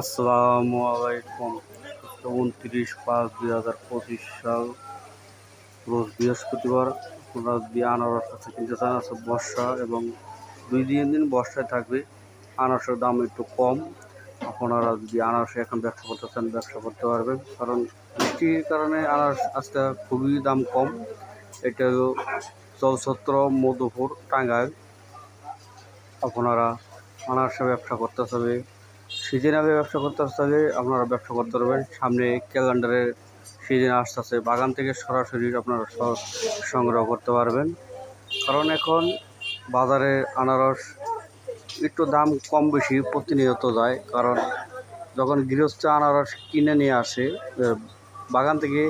আসসালামু আলাইকুম। উনত্রিশ পাঁচ দুই হাজার পঁচিশ সাল, রোজ বৃহস্পতিবার আপনারা যদি আনারস আছে কিনতে চান আছে বর্ষা এবং দুই তিন দিন বর্ষায় থাকবে। আনারসের দাম একটু কম। আপনারা যদি আনারস এখন ব্যবসা করতে চান, ব্যবসা করতে পারবেন। কারণ বৃষ্টির কারণে আনারস আজকে খুবই দাম কম। এটা হলো মধুপুর, টাঙ্গাইল। আপনারা আনারসের ব্যবসা করতে হবে সিজনালে ব্যবসা করতে আসতে আসলে আপনারা ব্যবসা করতে পারবেন। সামনে ক্যালেন্ডারের সিজন আসতেছে বাগান থেকে সরাসরি আপনারা সংগ্রহ করতে পারবেন। কারণ এখন বাজারে আনারস একটু দাম কম বেশি প্রতিনিয়ত যায়। কারণ যখন গৃহস্থ আনারস কিনে নিয়ে আসে বাগান থেকে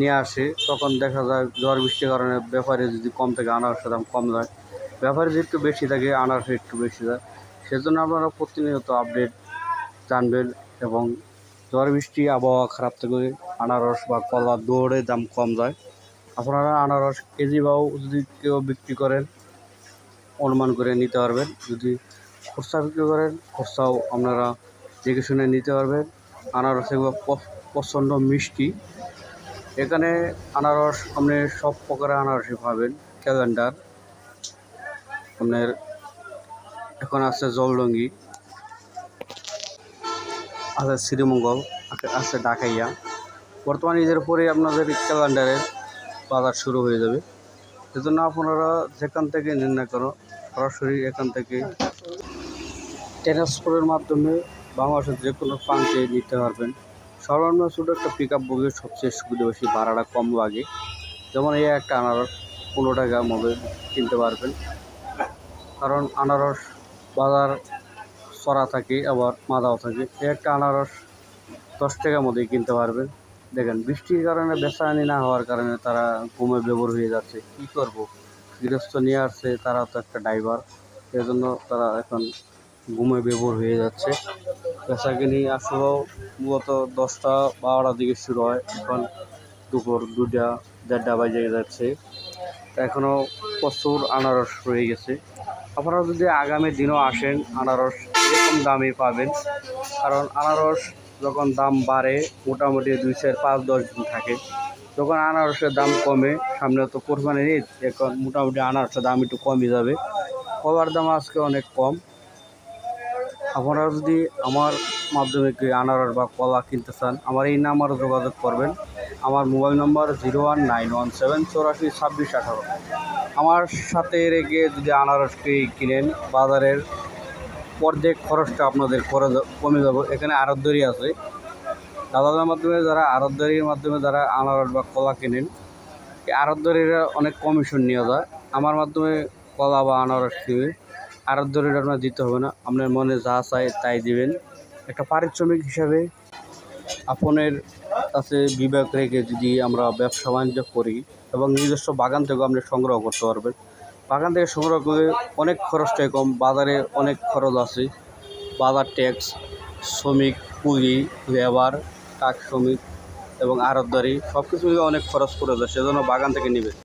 নিয়ে আসে, তখন দেখা যায় ঝড় বৃষ্টির কারণে ব্যাপারে যদি কম থাকে, আনারসের দাম কম যায়। ব্যাপারে যদি একটু বেশি থাকে আনারস একটু বেশি যায়। সেজন্য আপনারা প্রতিনিয়ত আপডেট জানবেন এবং ঝড় বৃষ্টি, আবহাওয়া খারাপ থেকে আনারস বা কলা দৌড়ে দাম কম যায়। আপনারা আনারস, কেজি বাও যদি কেউ বিক্রি করেন, অনুমান করে নিতে পারবেন। যদি খুচরা বিক্রি করেন খুচরাও আপনারা দেখে শুনে নিতে পারবেন। আনারস এগুলো প্রচণ্ড মিষ্টি। এখানে আনারস আপনি সব প্রকারের আনারসই পাবেন। ক্যালেন্ডার, আপনার এখন আছে জলডঙ্গি। আছে শ্রীমঙ্গল, আছে- ডাকাইয়া। বর্তমানে ঈদের পরে আপনাদের ক্যালেন্ডারের বাজার শুরু হয়ে যাবে। সেজন্য আপনারা যেখান থেকে নিন না কেন সরাসরি এখান থেকে ট্রান্সপোর্টের মাধ্যমে বাংলাদেশের যে কোনো প্রান্তে নিতে পারবেন। সর্বনিম্ন ছোটো একটা পিক আপ বগির সবচেয়ে সুবিধা বেশি ভাড়াটা কম লাগে। যেমন এই একটা আনারস, পনেরো টাকার মধ্যে কিনতে পারবেন। কারণ আনারস বাজার চড়া থাকে, আবার মাদাও থাকে। একটা আনারস দশ টাকার মধ্যেই কিনতে পারবেন দেখেন, বৃষ্টির কারণে বেচানি না হওয়ার কারণে তারা ঘুমে বেবর হয়ে যাচ্ছে। কী করব? গৃহস্থ নিয়ে আসছে তারা তো একটা ড্রাইভার সেই জন্য তারা এখন ঘুমে বেবর হয়ে যাচ্ছে। বেচা কিনি আসলেও মূলত দশটা বারোটার দিকে শুরু হয়। এখন দুপুর দুটা দেড়টা বাজে যাচ্ছে। এখনও প্রচুর আনারস রয়ে গেছে। আপনারা যদি আগামী দিনও আসেন আনারস এরকম দামে পাবেন। কারণ আনারস যখন দাম বাড়ে, মোটামুটি দুই চার পাঁচ, দশ দিন থাকে। তখন আনারসের দাম কমে, সামনে তো কোরবানির ঈদ, এখন মোটামুটি আনারসের দাম একটু কমে যাবে। কলার দাম আজকে অনেক কম। আপনারা যদি আমার মাধ্যমে কি আনারস বা কলা কিনতে চান, আমার এই নাম্বারে যোগাযোগ করবেন। আমার মোবাইল নম্বর zero one nine one seven চৌরাশি ছাব্বিশ আঠারো। আমার সাথে রেখে যদি আনারসটি কিনেন, বাজারের অর্ধেক খরচটা আপনাদের যা- কমে যাবে। এখানে আরতদারি আছে। দাদাদের মাধ্যমে যারা আরতদারির মাধ্যমে যারা আনারস বা কলা কেনেন, এই আরতদারিরা অনেক কমিশন নিয়ে যায়। আমার মাধ্যমে কলা বা আনারস কিনে আরতদারির আপনার দিতে হবে না। আপনার মনে যা চায় তাই দিবেন। একটা পারিশ্রমিক হিসাবে আপনের কাছে বিবেক রেখে যদি আমরা ব্যবসা বাণিজ্য করি এবং নিজস্ব বাগান থেকেও আপনি সংগ্রহ করতে পারবেন। বাগান থেকে সংগ্রহ করে অনেক খরচটাই কম, বাজারে অনেক খরচ আছে। বাজার ট্যাক্স, শ্রমিক, পুঁজি, লেবার, কাক শ্রমিক এবং আড়তদারি সব কিছু অনেক খরচ করে যায়, সেজন্য বাগান থেকে নেবে।